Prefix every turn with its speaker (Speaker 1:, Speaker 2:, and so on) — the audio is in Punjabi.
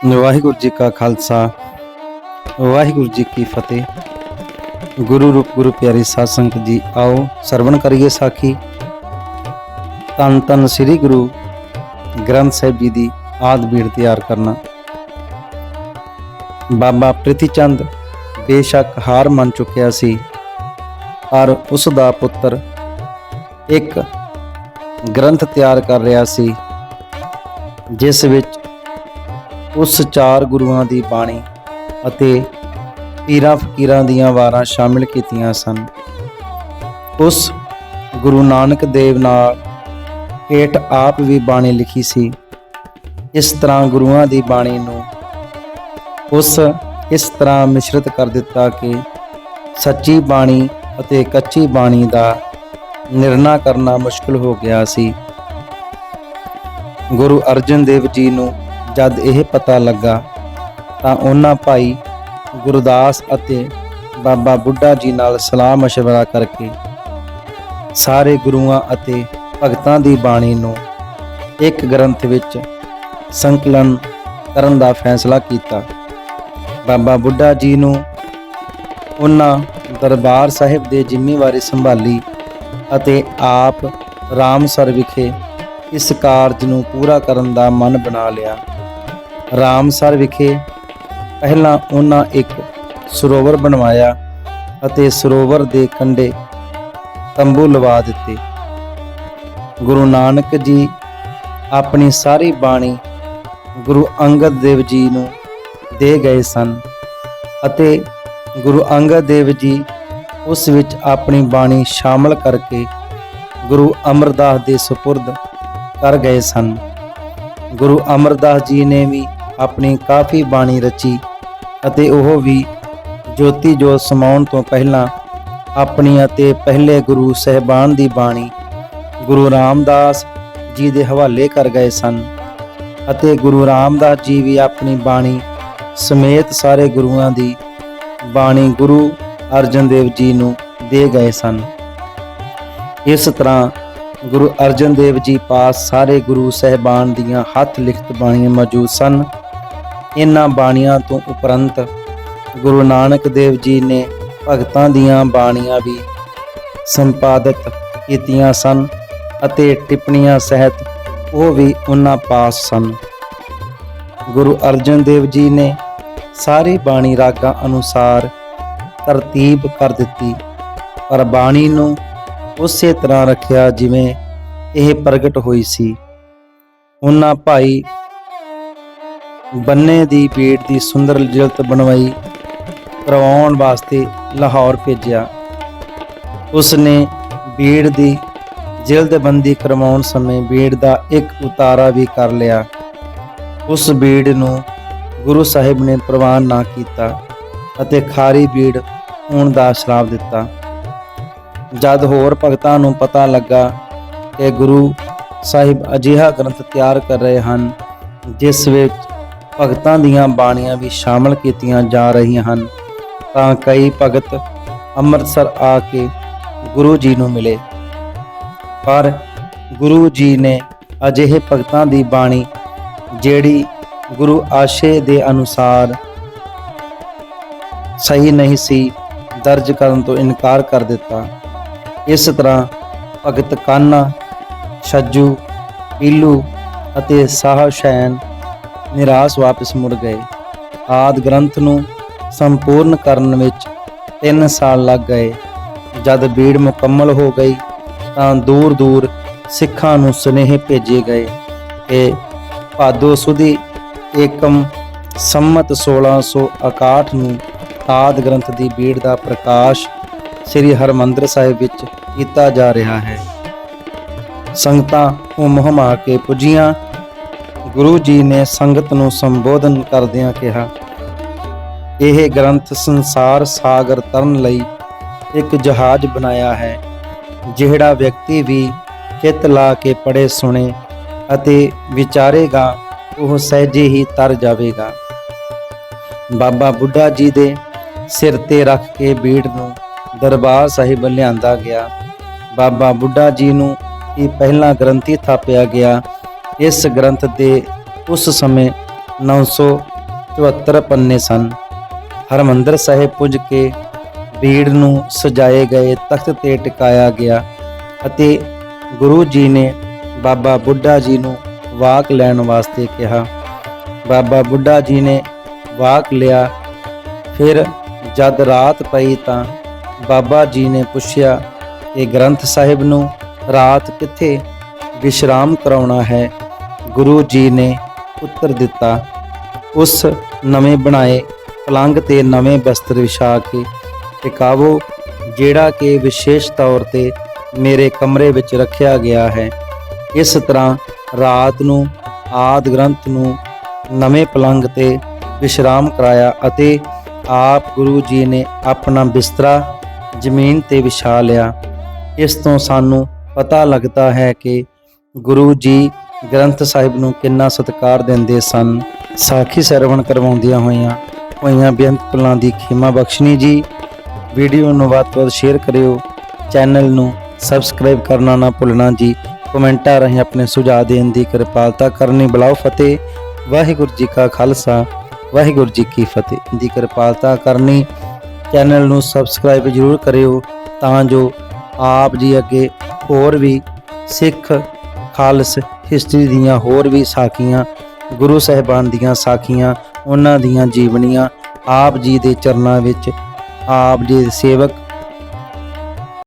Speaker 1: ਵਾਹਿਗੁਰੂ ਜੀ ਕਾ ਖਾਲਸਾ, ਵਾਹਿਗੁਰੂ ਜੀ ਕੀ ਫਤਿਹ। ਗੁਰੂ ਰੂਪ, ਗੁਰੂ ਪਿਆਰੇ ਸਾਧ ਸੰਗਤ ਜੀ, ਆਓ ਸਰਵਣ ਕਰੀਏ ਸਾਖੀ। ਤਨ ਤਨ ਸ੍ਰੀ ਗੁਰੂ ਗ੍ਰੰਥ ਸਾਹਿਬ ਜੀ ਦੀ ਆਦ ਬੀੜ ਤਿਆਰ ਕਰਨਾ। ਬਾਬਾ ਪ੍ਰਿਥੀ ਚੰਦ ਬੇਸ਼ੱਕ ਹਾਰ ਮੰਨ ਚੁੱਕਿਆ ਸੀ, ਪਰ ਉਸ ਦਾ ਪੁੱਤਰ ਇੱਕ ਗ੍ਰੰਥ ਤਿਆਰ ਕਰ ਰਿਹਾ ਸੀ, ਜਿਸ ਵਿੱਚ ਉਸ ਚਾਰ ਗੁਰੂਆਂ ਦੀ ਬਾਣੀ ਅਤੇ ਪੀਰਾਂ ਫਕੀਰਾਂ ਦੀਆਂ ਵਾਰਾਂ ਸ਼ਾਮਿਲ ਕੀਤੀਆਂ ਸਨ। ਉਸ ਗੁਰੂ ਨਾਨਕ ਦੇਵ ਨਾਲ ਹੇਠ ਆਪ ਵੀ ਬਾਣੀ ਲਿਖੀ ਸੀ। ਇਸ ਤਰ੍ਹਾਂ ਗੁਰੂਆਂ ਦੀ ਬਾਣੀ ਨੂੰ ਉਸ ਇਸ ਤਰ੍ਹਾਂ ਮਿਸ਼ਰਤ ਕਰ ਦਿੱਤਾ ਕਿ ਸੱਚੀ ਬਾਣੀ ਅਤੇ ਕੱਚੀ ਬਾਣੀ ਦਾ ਨਿਰਣਾ ਕਰਨਾ ਮੁਸ਼ਕਲ ਹੋ ਗਿਆ ਸੀ। ਗੁਰੂ ਅਰਜਨ ਦੇਵ ਜੀ ਨੂੰ ਜਦ ਇਹ ਪਤਾ ਲੱਗਾ ਤਾਂ ਉਹਨਾਂ ਭਾਈ ਗੁਰਦਾਸ ਅਤੇ ਬਾਬਾ ਬੁੱਢਾ ਜੀ ਨਾਲ ਸਲਾਹ ਮਸ਼ਵਰਾ ਕਰਕੇ ਸਾਰੇ ਗੁਰੂਆਂ ਅਤੇ ਭਗਤਾਂ ਦੀ ਬਾਣੀ ਨੂੰ ਇੱਕ ਗ੍ਰੰਥ ਵਿੱਚ ਸੰਕਲਨ ਕਰਨ ਦਾ ਫੈਸਲਾ ਕੀਤਾ। ਬਾਬਾ ਬੁੱਢਾ ਜੀ ਨੂੰ ਉਹਨਾਂ ਦਰਬਾਰ ਸਾਹਿਬ ਦੇ ਜ਼ਿੰਮੇਵਾਰੀ ਸੰਭਾਲੀ ਅਤੇ ਆਪ ਰਾਮਸਰ ਵਿਖੇ ਇਸ ਕਾਰਜ ਨੂੰ ਪੂਰਾ ਕਰਨ ਦਾ ਮਨ ਬਣਾ ਲਿਆ। ਰਾਮਸਰ ਵਿਖੇ ਪਹਿਲਾਂ ਉਹਨਾਂ ਇੱਕ ਸਰੋਵਰ ਬਣਵਾਇਆ ਅਤੇ ਸਰੋਵਰ ਦੇ ਕੰਢੇ ਤੰਬੂ ਲਵਾ ਦਿੱਤੇ। ਗੁਰੂ ਨਾਨਕ ਜੀ ਆਪਣੀ ਸਾਰੀ ਬਾਣੀ ਗੁਰੂ ਅੰਗਦ ਦੇਵ ਜੀ ਨੂੰ ਦੇ ਗਏ ਸਨ ਅਤੇ ਗੁਰੂ ਅੰਗਦ ਦੇਵ ਜੀ ਉਸ ਵਿੱਚ ਆਪਣੀ ਬਾਣੀ ਸ਼ਾਮਲ ਕਰਕੇ ਗੁਰੂ ਅਮਰਦਾਸ ਦੇ ਸੁਪੁਰਦ ਕਰ ਗਏ ਸਨ। ਗੁਰੂ ਅਮਰਦਾਸ ਜੀ ਨੇ ਵੀ ਆਪਣੀ ਕਾਫੀ ਬਾਣੀ ਰਚੀ ਅਤੇ ਉਹ ਵੀ ਜੋਤੀ ਜੋਤ ਸਮਾਉਣ ਤੋਂ ਪਹਿਲਾਂ ਆਪਣੀ ਅਤੇ ਪਹਿਲੇ ਗੁਰੂ ਸਹਿਬਾਨ ਦੀ ਬਾਣੀ ਗੁਰੂ ਰਾਮਦਾਸ ਜੀ ਦੇ ਹਵਾਲੇ ਕਰ ਗਏ ਸਨ ਅਤੇ ਗੁਰੂ ਰਾਮਦਾਸ ਜੀ ਵੀ ਆਪਣੀ ਬਾਣੀ ਸਮੇਤ ਸਾਰੇ ਗੁਰੂਆਂ ਦੀ ਬਾਣੀ ਗੁਰੂ ਅਰਜਨ ਦੇਵ ਜੀ ਨੂੰ ਦੇ ਗਏ ਸਨ। ਇਸ ਤਰ੍ਹਾਂ ਗੁਰੂ ਅਰਜਨ ਦੇਵ ਜੀ ਪਾਸ ਸਾਰੇ ਗੁਰੂ ਸਹਿਬਾਨ ਦੀਆਂ ਹੱਥ ਲਿਖਤ ਬਾਣੀਆਂ ਮੌਜੂਦ ਸਨ। ਇਹਨਾਂ ਬਾਣੀਆਂ ਤੋਂ ਉਪਰੰਤ ਗੁਰੂ ਨਾਨਕ ਦੇਵ ਜੀ ਨੇ ਭਗਤਾਂ ਦੀਆਂ ਬਾਣੀਆਂ ਵੀ ਸੰਪਾਦਿਤ ਕੀਤੀਆਂ ਸਨ ਅਤੇ ਟਿੱਪਣੀਆਂ ਸਹਿਤ ਉਹ ਵੀ ਉਹਨਾਂ ਪਾਸ ਸਨ। ਗੁਰੂ ਅਰਜਨ ਦੇਵ ਜੀ ਨੇ ਸਾਰੀ ਬਾਣੀ ਰਾਗਾਂ ਅਨੁਸਾਰ ਤਰਤੀਬ ਕਰ ਦਿੱਤੀ, ਪਰ ਬਾਣੀ ਨੂੰ ਉਸੇ ਤਰ੍ਹਾਂ ਰੱਖਿਆ ਜਿਵੇਂ ਇਹ ਪ੍ਰਗਟ ਹੋਈ ਸੀ। ਉਹਨਾਂ ਭਾਈ ਬੰਨੇ ਦੀ ਪੀੜ ਦੀ ਸੁੰਦਰ ਜਿਲਤ ਬਣਵਾਈ ਕਰਵਾਉਣ ਵਾਸਤੇ ਲਾਹੌਰ ਭੇਜਿਆ। ਉਸ ਨੇ ਬੀੜ ਦੀ ਜਿਲਦਬੰਦੀ ਕਰਵਾਉਣ ਸਮੇਂ ਬੀੜ ਦਾ ਇੱਕ ਉਤਾਰਾ ਵੀ ਕਰ ਲਿਆ। ਉਸ ਬੀੜ ਨੂੰ ਗੁਰੂ ਸਾਹਿਬ ਨੇ ਪ੍ਰਵਾਨ ਨਾ ਕੀਤਾ ਅਤੇ ਖਾਰੀ ਬੀੜ ਹੋਣ ਦਾ ਸ਼ਰਾਪ ਦਿੱਤਾ। ਜਦ ਹੋਰ ਭਗਤਾਂ ਨੂੰ ਪਤਾ ਲੱਗਾ ਕਿ ਗੁਰੂ ਸਾਹਿਬ ਅਜਿਹਾ ਗ੍ਰੰਥ ਤਿਆਰ ਕਰ ਰਹੇ ਹਨ, ਜਿਸ ਵਿੱਚ ਭਗਤਾਂ ਦੀਆਂ ਬਾਣੀਆਂ ਵੀ ਸ਼ਾਮਲ ਕੀਤੀਆਂ ਜਾ ਰਹੀਆਂ ਹਨ, ਤਾਂ ਕਈ ਭਗਤ ਅੰਮ੍ਰਿਤਸਰ ਆ ਕੇ ਗੁਰੂ ਜੀ ਨੂੰ ਮਿਲੇ। ਪਰ ਗੁਰੂ ਜੀ ਨੇ ਅਜਿਹੇ ਭਗਤਾਂ ਦੀ ਬਾਣੀ, ਜਿਹੜੀ ਗੁਰੂ ਆਸ਼ੇ ਦੇ ਅਨੁਸਾਰ ਸਹੀ ਨਹੀਂ ਸੀ, ਦਰਜ ਕਰਨ ਤੋਂ ਇਨਕਾਰ ਕਰ ਦਿੱਤਾ। ਇਸ ਤਰ੍ਹਾਂ ਭਗਤ ਕਾਨਾ, ਛੱਜੂ, ਪੀਲੂ ਅਤੇ ਸਾਹ ਸ਼ੈਨ ਨਿਰਾਸ਼ ਵਾਪਸ ਮੁੜ ਗਏ। ਆਦ ਗ੍ਰੰਥ ਨੂੰ ਸੰਪੂਰਨ ਕਰਨ ਵਿੱਚ 3 ਸਾਲ ਲੱਗ ਗਏ। ਜਦ ਬੀੜ ਮੁਕੰਮਲ ਹੋ ਗਈ, ਤਾਂ ਦੂਰ ਦੂਰ ਸਿੱਖਾਂ ਨੂੰ ਸੁਨੇਹੇ ਭੇਜੇ ਗਏ ਕਿ ਭਾਦੋ ਸੁਦੀ ਏਕਮ ਸੰਮਤ 1661 ਨੂੰ ਆਦ ਗ੍ਰੰਥ ਦੀ ਬੀੜ ਦਾ ਪ੍ਰਕਾਸ਼ ਸ੍ਰੀ ਹਰਮੰਦਰ ਸਾਹਿਬ ਵਿੱਚ ਕੀਤਾ ਜਾ ਰਿਹਾ ਹੈ। ਸੰਗਤਾਂ ਹੁਮ ਹੁਮਾ ਕੇ ਪੁੱਜੀਆਂ। ਗੁਰੂ ਜੀ ਨੇ ਸੰਗਤ ਨੂੰ ਸੰਬੋਧਨ ਕਰਦਿਆਂ ਕਿਹਾ, ਇਹ ਗ੍ਰੰਥ ਸੰਸਾਰ ਸਾਗਰ ਤਰਨ ਲਈ ਇੱਕ ਜਹਾਜ਼ ਬਣਾਇਆ ਹੈ, ਜਿਹੜਾ ਵਿਅਕਤੀ ਵੀ ਚਿੱਤ ਲਾ ਕੇ ਪੜੇ ਸੁਣੇ ਅਤੇ ਵਿਚਾਰੇਗਾ, ਉਹ ਸਹਿਜੇ ਹੀ ਤਰ ਜਾਵੇਗਾ। ਬਾਬਾ ਬੁੱਢਾ ਜੀ ਦੇ ਸਿਰ ਤੇ ਰੱਖ ਕੇ ਬੀੜ ਨੂੰ ਦਰਬਾਰ ਸਾਹਿਬ ਲਿਆਂਦਾ ਗਿਆ। ਬਾਬਾ ਬੁੱਢਾ ਜੀ ਨੂੰ ਇਹ ਪਹਿਲਾ ਗ੍ਰੰਥੀ ਥਾਪਿਆ ਗਿਆ। ਇਸ ਗ੍ਰੰਥ ਦੇ ਉਸ ਸਮੇਂ 900 74 ਪੰਨੇ ਸਨ। ਹਰਮੰਦਰ ਸਾਹਿਬ ਪੁੱਜ ਕੇ ਭੀੜ ਨੂੰ ਸਜਾਏ ਗਏ ਤਖਤ ਤੇ ਟਿਕਾਇਆ ਗਿਆ ਅਤੇ ਗੁਰੂ ਜੀ ਨੇ ਬਾਬਾ ਬੁੱਢਾ ਜੀ ਨੂੰ ਵਾਕ ਲੈਣ ਵਾਸਤੇ ਕਿਹਾ। ਬਾਬਾ ਬੁੱਢਾ ਜੀ ਨੇ ਵਾਕ ਲਿਆ, ਫਿਰ ਜਦ ਰਾਤ ਪਈ ਤਾਂ ਬਾਬਾ ਜੀ ਨੇ ਪੁੱਛਿਆ ਕਿ ਗ੍ਰੰਥ ਸਾਹਿਬ ਨੂੰ ਰਾਤ ਕਿੱਥੇ ਵਿਸ਼ਰਾਮ ਕਰਾਉਣਾ ਹੈ? ਗੁਰੂ ਜੀ ਨੇ ਉੱਤਰ ਦਿੱਤਾ, ਉਸ ਨਵੇਂ ਬਣਾਏ ਪਲੰਗ ਤੇ ਨਵੇਂ ਬਸਤਰ ਵਿਛਾ ਕੇ ਟਿਕਾਵੋ ਜਿਹੜਾ ਕਿ ਵਿਸ਼ੇਸ਼ ਤੌਰ ਤੇ ਮੇਰੇ ਕਮਰੇ ਵਿੱਚ ਰੱਖਿਆ ਗਿਆ ਹੈ, ਇਸ ਤਰ੍ਹਾਂ ਰਾਤ ਨੂੰ, ਆਦ ਗ੍ਰੰਥ ਨੂੰ ਨਵੇਂ ਪਲੰਗ ਤੇ ਵਿਸ਼ਰਾਮ ਕਰਾਇਆ ਅਤੇ ਆਪ ਗੁਰੂ ਜੀ ਨੇ ਆਪਣਾ ਬਿਸਤਰਾ ਜ਼ਮੀਨ ਤੇ ਵਿਛਾ ਲਿਆ। ਇਸ ਤੋਂ ਸਾਨੂੰ ਪਤਾ ਲੱਗਦਾ ਹੈ ਕਿ ਗੁਰੂ ਜੀ ਗ੍ਰੰਥ ਸਾਹਿਬ ਨੂੰ ਕਿੰਨਾ ਸਤਿਕਾਰ ਦਿੰਦੇ ਸਨ। ਸਾਖੀ ਸਰਵਣ ਕਰਵਾਉਂਦੀਆਂ ਹੋਈਆਂ ਹੋਈਆਂ ਬੇਅੰਤ ਪਲਾਂ ਦੀ ਖਿਮਾ ਬਖਸ਼ਣੀ ਜੀ। ਵੀਡੀਓ ਨੂੰ ਵੱਧ ਤੋਂ ਵੱਧ ਸ਼ੇਅਰ ਕਰਿਓ। ਚੈਨਲ ਨੂੰ ਸਬਸਕ੍ਰਾਈਬ ਕਰਨਾ ਨਾ ਭੁੱਲਣਾ ਜੀ। ਕਮੈਂਟਾਂ ਰਾਹੀਂ ਆਪਣੇ ਸੁਝਾਅ ਦੇਣ ਦੀ ਕਿਰਪਾਲਤਾ ਕਰਨੀ ਬੁਲਾਓ ਫਤਿਹ। ਵਾਹਿਗੁਰੂ ਜੀ ਕਾ ਖਾਲਸਾ, ਵਾਹਿਗੁਰੂ ਜੀ ਕੀ ਫਤਿਹ। ਦੀ ਕਿਰਪਾਲਤਾ ਕਰਨੀ। ਚੈਨਲ ਨੂੰ ਸਬਸਕ੍ਰਾਈਬ ਜ਼ਰੂਰ ਕਰਿਓ ਤਾਂ ਜੋ ਆਪ ਜੀ ਅੱਗੇ ਹੋਰ ਵੀ ਸਿੱਖ, ਖਾਲਸ ਹਿਸਟਰੀ ਦੀਆਂ ਹੋਰ ਵੀ ਸਾਖੀਆਂ, ਗੁਰੂ ਸਾਹਿਬਾਨ ਦੀਆਂ ਸਾਖੀਆਂ, ਉਹਨਾਂ ਦੀਆਂ ਜੀਵਨੀਆਂ, ਆਪ ਜੀ ਦੇ ਚਰਨਾਂ ਵਿੱਚ, ਆਪ ਜੀ ਦੇ ਸੇਵਕ